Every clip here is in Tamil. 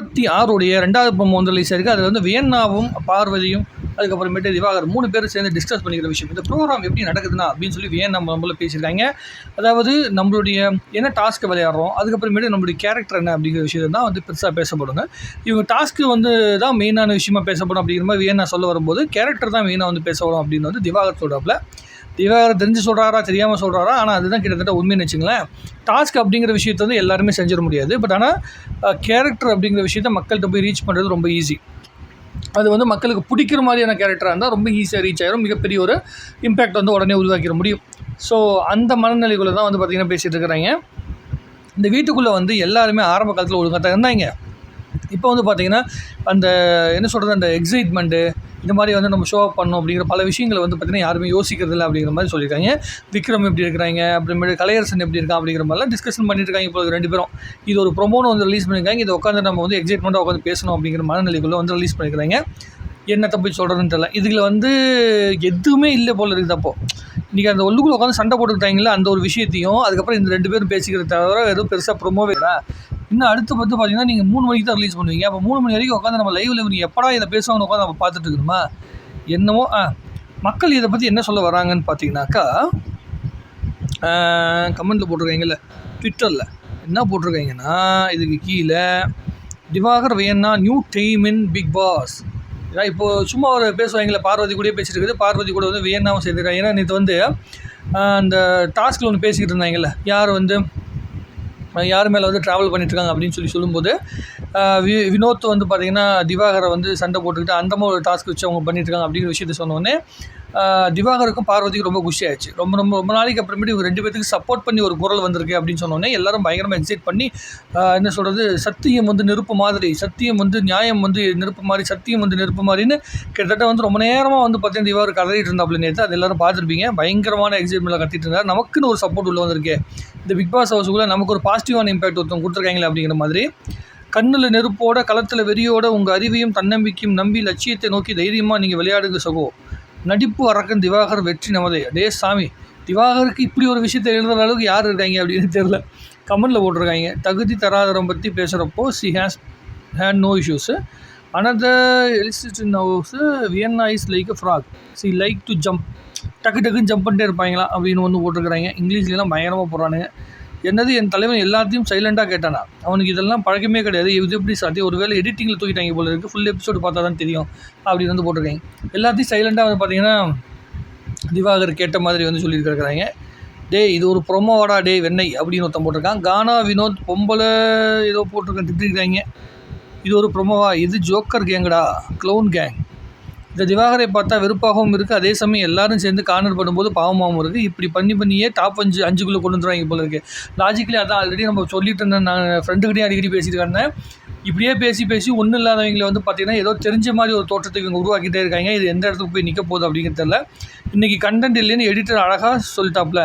முப்பத்தி ஆறுடைய ரெண்டாவது பொம்மை வந்து ரிலீஸ் ஆயிருக்கு. அது வந்து வியன்னாவும் பார்வதியும் அதுக்கப்புறமேட்டு திவாகர் மூணு பேரும் சேர்ந்து டிஸ்கஸ் பண்ணிக்கிற விஷயம். இந்த ப்ரோக்ராம் எப்படி நடக்குதுன்னா அப்படின்னு சொல்லி வியன்னா நம்மள பேசியிருக்காங்க. அதாவது நம்மளுடைய என்ன டாஸ்க்கு விளையாடுறோம் அதுக்கப்புறமேட்டு நம்மளுடைய கேரக்டர் என்ன அப்படிங்கிற விஷயம் தான் வந்து பெருசாக பேசப்படுங்க இவங்க டாஸ்க்கு வந்து தான் மெயினான விஷயமா பேசப்படும் அப்படிங்கிற மாதிரி வியன்னா சொல்ல வரும்போது கேரக்டர் தான் மெயினாக வந்து பேச வரும் அப்படின்னு வந்து திவாகர் சொல்கிறாப்புல திவாகர் தெரிஞ்சு சொல்கிறாரா தெரியாமல் சொல்கிறாரா ஆனால் அதுதான் கிட்டத்தட்ட உண்மைன்னு வச்சுங்களேன். டாஸ்க் அப்படிங்கிற விஷயத்தை வந்து எல்லாருமே செஞ்சிட முடியாது. பட் ஆனால் கேரக்டர் அப்படிங்கிற விஷயத்த மக்கள்கிட்ட போய் ரீச் பண்ணுறது ரொம்ப ஈஸி அது வந்து மக்களுக்கு பிடிக்கிற மாதிரியான கேரக்டராக இருந்தால் ரொம்ப ஈஸியாக ரீச் ஆகிடும் மிகப்பெரிய ஒரு இம்பேக்ட் வந்து உடனே உருவாக்கிட முடியும். ஸோ அந்த மனநிலைக்குள்ளே தான் வந்து பார்த்திங்கன்னா பேசிகிட்டு இருக்கிறாங்க. இந்த வீட்டுக்குள்ளே வந்து எல்லாருமே ஆரம்ப காலத்தில் ஒழுங்காக தான் இருந்தாங்க இப்போ வந்து பார்த்திங்கன்னா அந்த என்ன சொல்கிறது அந்த எக்ஸைட்மெண்ட்டு இந்த மாதிரி வந்து நம்ம ஷோ அப் பண்ணணும் அப்படிங்கிற பல விஷயங்களை வந்து பார்த்திங்கன்னா யாருமே யோசிக்கிறது இல்லை அப்படிங்கிற மாதிரி சொல்லியிருக்காங்க. விக்ரம் எப்படி இருக்கிறாங்க அப்புறமேட்டு கலையரசன் எப்படி இருக்கான் அப்படிங்கிற மாதிரிலாம் டிஸ்கஷன் பண்ணிட்டு இருக்காங்க இப்போ ரெண்டு பேரும். இது ஒரு ப்ரொமோன்னு வந்து ரிலீஸ் பண்ணியிருக்காங்க. இதை உட்காந்து நம்ம வந்து எக்ஸைட்மெண்ட்டாக உட்காந்து பேசணும் அப்படிங்கிற மனநிலைக்குள்ளே வந்து ரிலீஸ் பண்ணியிருக்காங்க என்னத்தை போய் சொல்கிறதுன்னு தெரியல. இதில் வந்து எதுவுமே இல்லை போல இருக்குது அப்போது இன்றைக்கி அந்த ஒல்லுக்குள்ளே உட்காந்து சண்டை போட்டுக்கிட்டாங்களே அந்த ஒரு விஷயத்தையும் அதுக்கப்புறம் இந்த ரெண்டு பேரும் பேசிக்கிறத தவிர எதுவும் பெருசாக ப்ரொமோவே இல்லை இன்னும் அடுத்து பார்த்து பார்த்தீங்கன்னா நீங்கள் மூணு மணிக்கு தான் ரிலீஸ் பண்ணுவீங்க. அப்போ மூணு மணி வரைக்கும் உட்காந்து நம்ம லைவ்ல நீங்கள் எப்படா இதை பேசுவாங்கன்னு உட்காந்து நம்ம பார்த்துட்டு இருக்கணுமா? என்னவோ ஆ மக்கள் இதை பற்றி என்ன சொல்ல வராங்கன்னு பார்த்தீங்கன்னாக்கா கமெண்ட்டில் போட்டிருக்காங்கல்ல ட்விட்டரில் என்ன போட்டிருக்காங்கன்னா இதுக்கு கீழே திவாகர் வேணா new team in Bigg Boss ஏன்னா இப்போது சும்மா ஒரு பேசுவாங்களே பார்வதி கூடயே பேசிட்டு இருக்குது. பார்வதி கூட வந்து வியன்னாவும் சேர்த்துருக்காங்க ஏன்னா நேற்று வந்து அந்த டாஸ்கில் ஒன்று பேசிக்கிட்டு இருந்தாங்கல்ல யார் வந்து யார் மேலே வந்து ட்ராவல் பண்ணிட்டுருக்காங்க அப்படின்னு சொல்லி சொல்லும்போது வி வினோத் வந்து பார்த்தீங்கன்னா திவாகரை வந்து சண்டை போட்டுக்கிட்டு அந்த மாதிரி ஒரு டாஸ்க் வச்சு அவங்க பண்ணிட்டுருக்காங்க அப்படிங்கிற விஷயத்த சொன்னோடனே திவாகருக்கும் பார்வதிக்கும் ரொம்ப குஷி ஆயிடுச்சு ரொம்ப ரொம்ப ரொம்ப நாளைக்கு அப்புறமேட்டு இவங்க ரெண்டு பேத்துக்கு சப்போர்ட் பண்ணி ஒரு குரல் வந்திருக்கு அப்படின்னு சொன்னோன்னே எல்லாரும் பயங்கரமாக எக்ஸைட் பண்ணி என்ன சொல்கிறது சத்தியம் வந்து நெருப்பு மாதிரி சத்தியம் வந்து நியாயம் வந்து நெருப்பு மாதிரி சத்தியம் வந்து நெருப்பு மாதிரின்னு கிட்டத்தட்ட வந்து ரொம்ப நேரமாக வந்து பார்த்தீங்கன்னா திவாகர் கதறிட்டு இருந்தாப்புல நேற்று அது எல்லாரும் பார்த்துருப்பீங்க. பயங்கரமான எக்ஸைட்மெண்ட்டில் கத்திட்டு இருந்தார். நமக்குன்னு ஒரு சப்போர்ட் உள்ள வந்திருக்கு. இந்த பிக் பாஸ் ஹவுஸுக்குள்ளே நமக்கு ஒரு பாசிட்டிவான இம்பாக்ட் ஒருத்தவங்க கொடுத்துருக்காங்களே அப்படிங்கிற மாதிரி. கண்ணில் நெருப்போட களத்தில் வெறியோட உங்கள் அறிவையும் தன்னம்பிக்கையும் நம்பி லட்சியத்தை நோக்கி தைரியமாக நீங்கள் விளையாடுங்க சகோ. நடிப்பு அரக்கன் திவாகர் வெற்றி நமதே. டே சாமி திவாகருக்கு இப்படி ஒரு விஷயத்தை எழுதுற அளவுக்கு யார் இருக்காங்க அப்படின்னு தெரியல. கமெண்டில் போட்டிருக்காங்க. தகுதி தராதரம் பற்றி பேசுகிறப்போ she has had no issues another எலிசிட்டின் house Vienna is like a frog she like to jump டக்கு டக்குன்னு ஜம்ப் பண்ணிட்டே இருப்பாங்களா அப்படின்னு வந்து போட்டிருக்கிறாங்க. இங்கிலீஷ்லாம் பயங்கரமாக போடுறானுங்க. என்னது என் தலைவன் எல்லாத்தையும் சைலண்டாக கேட்டானா? அவனுக்கு இதெல்லாம் பழக்கமே கிடையாது. இது எப்படி சாத்தி ஒருவேளை எடிட்டிங்கில் தூக்கிட்டாங்க போல இருக்குது ஃபுல் எபிசோடு பார்த்தா தான் தெரியும் அப்படின்னு வந்து போட்டிருக்காங்க. எல்லாத்தையும் சைலண்டாக வந்து பார்த்தீங்கன்னா திவாகர் கேட்ட மாதிரி வந்து சொல்லியிருக்கிறாங்க டேய் இது ஒரு ப்ரொமோவாடா டே வெண்ணெய் அப்படின்னு ஒருத்தன் போட்டிருக்கான். கானா வினோத் பொம்பளை ஏதோ போட்டிருக்கேன் திட்டிருக்காங்க. இது ஒரு ப்ரொமோவா இது ஜோக்கர் கேங்கடா க்ளவுன் கேங் இந்த திவாகரை பார்த்தா வெறுப்பாகவும் இருக்குது அதே சமயம் எல்லாரும் சேர்ந்து கார்னர் பண்ணும்போது பாவமாகவும் இருக்குது இப்படி பண்ணி பண்ணியே டாப் அஞ்சு அஞ்சுக்குள்ளே கொண்டு வந்துருவாங்க போல இருக்குது லாஜிக்கலி அதான் ஆல்ரெடி நம்ம சொல்லிட்டு இருந்தேன் நான் ஃப்ரெண்டுக்கிட்டே அடிக்கடி பேசிட்டு இருந்தேன். இப்படியே பேசி பேசி ஒன்றும் இல்லாதவங்களை வந்து பார்த்தீங்கன்னா ஏதோ தெரிஞ்ச மாதிரி ஒரு தோற்றத்தை இவங்க உருவாக்கிட்டே இருக்காங்க. இது எந்த இடத்துக்கு போய் நிற்க போகுது அப்படிங்கிறது தெரில இன்றைக்கி கண்டென்ட் இல்லைன்னு எடிட்டர் அழகாக சொல்லிட்டாப்ல.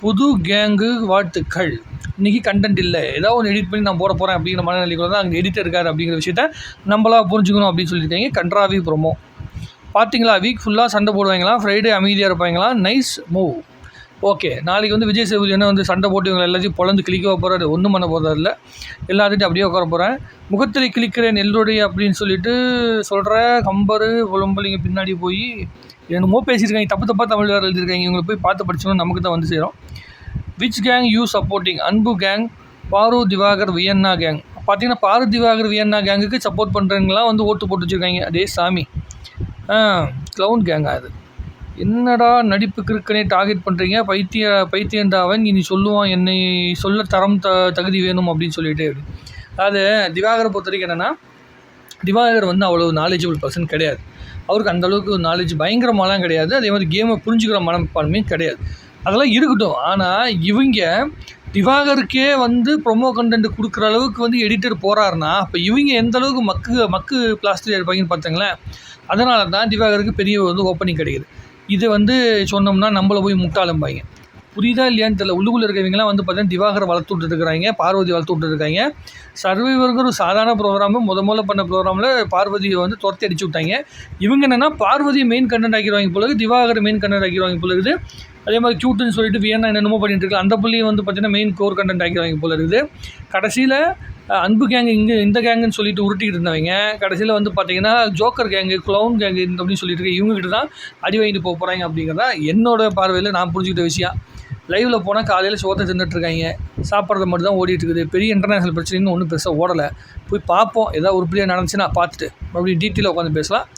புது கேங்கு வாழ்த்துக்கள். இன்றைக்கி கண்டென்ட் இல்லை. ஏதோ ஒன்று எடிட் பண்ணி நான் போட போகிறேன் அப்படிங்கிற மனநிலைக்குள்ள தான் அங்கே எடிட்டர் இருக்கார் அப்படிங்கிற விஷயத்த நம்மளா புரிஞ்சுக்கணும் அப்படின்னு சொல்லியிருக்காங்க. கன்றாவி ப்ரொமோ பார்த்தீங்களா வீக் ஃபுல்லாக சண்டை போடுவாங்களா? ஃப்ரைடே அமைதியாக இருப்பாங்களா? Nice move okay. நாளைக்கு வந்து விஜய் சேதுபதி என்ன வந்து சண்டை போட்டு இவங்க எல்லாத்தையும் பொழந்து கிளிக்க போகிறாரு ஒன்றும் பண்ண போகிறதில்ல எல்லாத்தையும் அப்படியே உட்கார போகிறேன் முகத்தில் கிளிக்கிறேன் எல்லோடைய அப்படின்னு சொல்லிட்டு சொல்கிற கம்பரு புலம்பலிங்க பின்னாடி போய் என்னமோ பேசியிருக்காங்க. தப்பு தப்பாக தமிழ் வேறு எழுதியிருக்காங்க. இவங்களை போய் பார்த்து படிச்சோம் நமக்கு தான் வந்து சேரும். Which gang you supporting Anbu gang Paaru Divakar Viyana gang பார்த்தீங்கன்னா பாரு திவாகர் வியன்னா கேங்குக்கு சப்போர்ட் பண்ணுறவங்களாம் வந்து ஓட்டு போட்டு வச்சுருக்காங்க. அதே சாமி. க்ளவுன் கேங்கா அது. என்னடா நடிப்பு கிறுக்கனே டார்கெட் பண்ணுறீங்க பைத்திய பைத்தியண்டாவன் இனி சொல்லுவான் என்னை சொல்ல தரம் த தகுதி வேணும் அப்படின்னு சொல்லிட்டு அது திவாகரை பொறுத்த வரைக்கும் என்னென்னா திவாகர் வந்து அவ்வளோ நாலேஜபிள் பர்சன் கிடையாது. அவருக்கு அந்த அளவுக்கு நாலேஜ் பயங்கரமாலாம் கிடையாது. அதே மாதிரி கேமை புரிஞ்சுக்கிற மனப்பான்மையும் கிடையாது. அதெல்லாம் இருக்கட்டும். ஆனால் இவங்க திவாகருக்கே வந்து ப்ரொமோ கண்டென்ட் கொடுக்குற அளவுக்கு வந்து எடிட்டர் போகிறாருன்னா அப்போ இவங்க எந்த அளவுக்கு மக்கு மக்கு பிளாஸ்டர் இருப்பாங்கன்னு பார்த்தாங்களேன். அதனால தான் திவாகருக்கு பெரிய வந்து ஓப்பனிங் கிடைக்குது. இதை வந்து சொன்னோம்னா நம்மளை போய் முட்டாளம்பாங்க. புரியுதா இல்லையான்னு தெரியல. உள்ளுக்குள்ளே இருக்கிறவங்களாம் வந்து பார்த்தீங்கன்னா திவாகரை வளர்த்து விட்டுருக்காங்க பார்வதி வளர்த்து விட்டுருக்காங்க. சர்வைவருக்கு ஒரு சாதாரண ப்ரோக்ராமு முத முதல்ல பண்ண ப்ரோக்ராமில் பார்வதியை வந்து துரத்தி அடிச்சு விட்டாங்க. இவங்க என்னென்னா பார்வதி மெயின் கண்டென்ட் ஆக்கிடுவாங்க போல இருக்குது திவாகரை மெயின் கண்டென்ட் ஆக்கிடுவாங்க போல இருக்குது. அதே மாதிரி க்யூட்டுன்னு சொல்லிட்டு வியன்னா என்னென்னமோ பண்ணிட்டு இருக்கு அந்த பிள்ளையும் வந்து பார்த்தீங்கன்னா மெயின் கோர் கண்டென்ட் ஆக்கிடுவாங்க போல இருக்குது. கடைசியில் அன்பு கேங்கு இங்கே இந்த கேங்குன்னு சொல்லிட்டு உருட்டிக்கிட்டு இருந்தவங்க. கடைசியில் வந்து பார்த்தீங்கன்னா ஜோக்கர் கேங்கு க்ளவுன் கேங்கு இந்த அப்படின்னு சொல்லிட்டு இருக்க இவங்ககிட்ட தான் அடி வாங்கிட்டு போக போகிறாங்க அப்படிங்கிறதா என்னோட பார்வையில் நான் புரிஞ்சுக்கிட்ட விஷயம். லைவில் போனால் காலையில் சோத்தை தின்னுட்டுருக்காங்க சாப்பிட்றது மட்டும் தான் ஓடிட்டு இருக்குது. பெரிய இன்டர்நேஷனல் பிரச்சனைன்னு ஒன்றும் பெருசாக ஓடலை. போய் பார்ப்போம். ஏதாவது உருப்படியாக நடந்துச்சுன்னா பார்த்துட்டு மறுபடியும் டீட்டெயிலாக உட்காந்து பேசலாம்.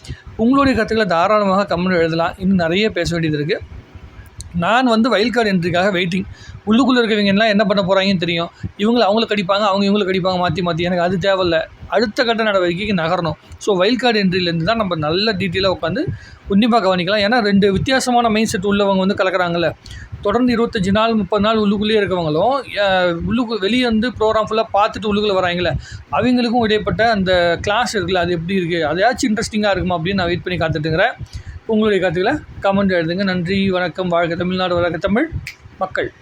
உங்களுடைய கருத்துக்களை தாராளமாக கமெண்ட் எழுதலாம். இன்னும் நிறைய பேச வேண்டியது இருக்குது நான் வந்து வைல்ட் கார்டு என்ட்ரிக்காக வெயிட்டிங் உள்ளுக்குள்ளே இருக்கவங்க எல்லாம் என்ன பண்ண போகிறாங்கன்னு தெரியும். இவங்களை அவங்கள கடிப்பாங்க அவங்க இவங்களை கடிப்பாங்க மாற்றி மாற்றி எனக்கு அது தேவையில்ல. அடுத்த கட்ட நடவடிக்கைக்கு நகரணும். ஸோ வைல்ட் கார்டு என்ட்ரிலேருந்து தான் நம்ம நல்ல டீட்டெயிலாக உட்காந்து உன்னிப்பாக கவனிக்கலாம். ஏன்னா ரெண்டு வித்தியாசமான மைண்ட் செட் உள்ளவங்க வந்து கலக்கிறாங்கல்ல. தொடர்ந்து இருபத்தஞ்சி நாள் முப்பது நாள் உள்ளுக்குள்ளேயே இருக்கவங்களும் உள்ளுக்கு வெளியே வந்து ப்ரோக்ராம் ஃபுல்லாக பார்த்துட்டு உள்ளுக்குள்ளே வராங்களே அவங்களுக்கும் இடைப்பட்ட அந்த கிளாஸ் இருக்குல்ல அது எப்படி இருக்குது அதையாச்சும் இன்ட்ரெஸ்டிங்காக இருக்குமா அப்படின்னு நான் வெயிட் பண்ணி காத்துட்டுங்கிறேன் உங்களுடைய கருத்துக்களை கமெண்ட் எழுதுங்க. நன்றி வணக்கம் வாழ்க தமிழ்நாடு வழக்க தமிழ் மக்கள்.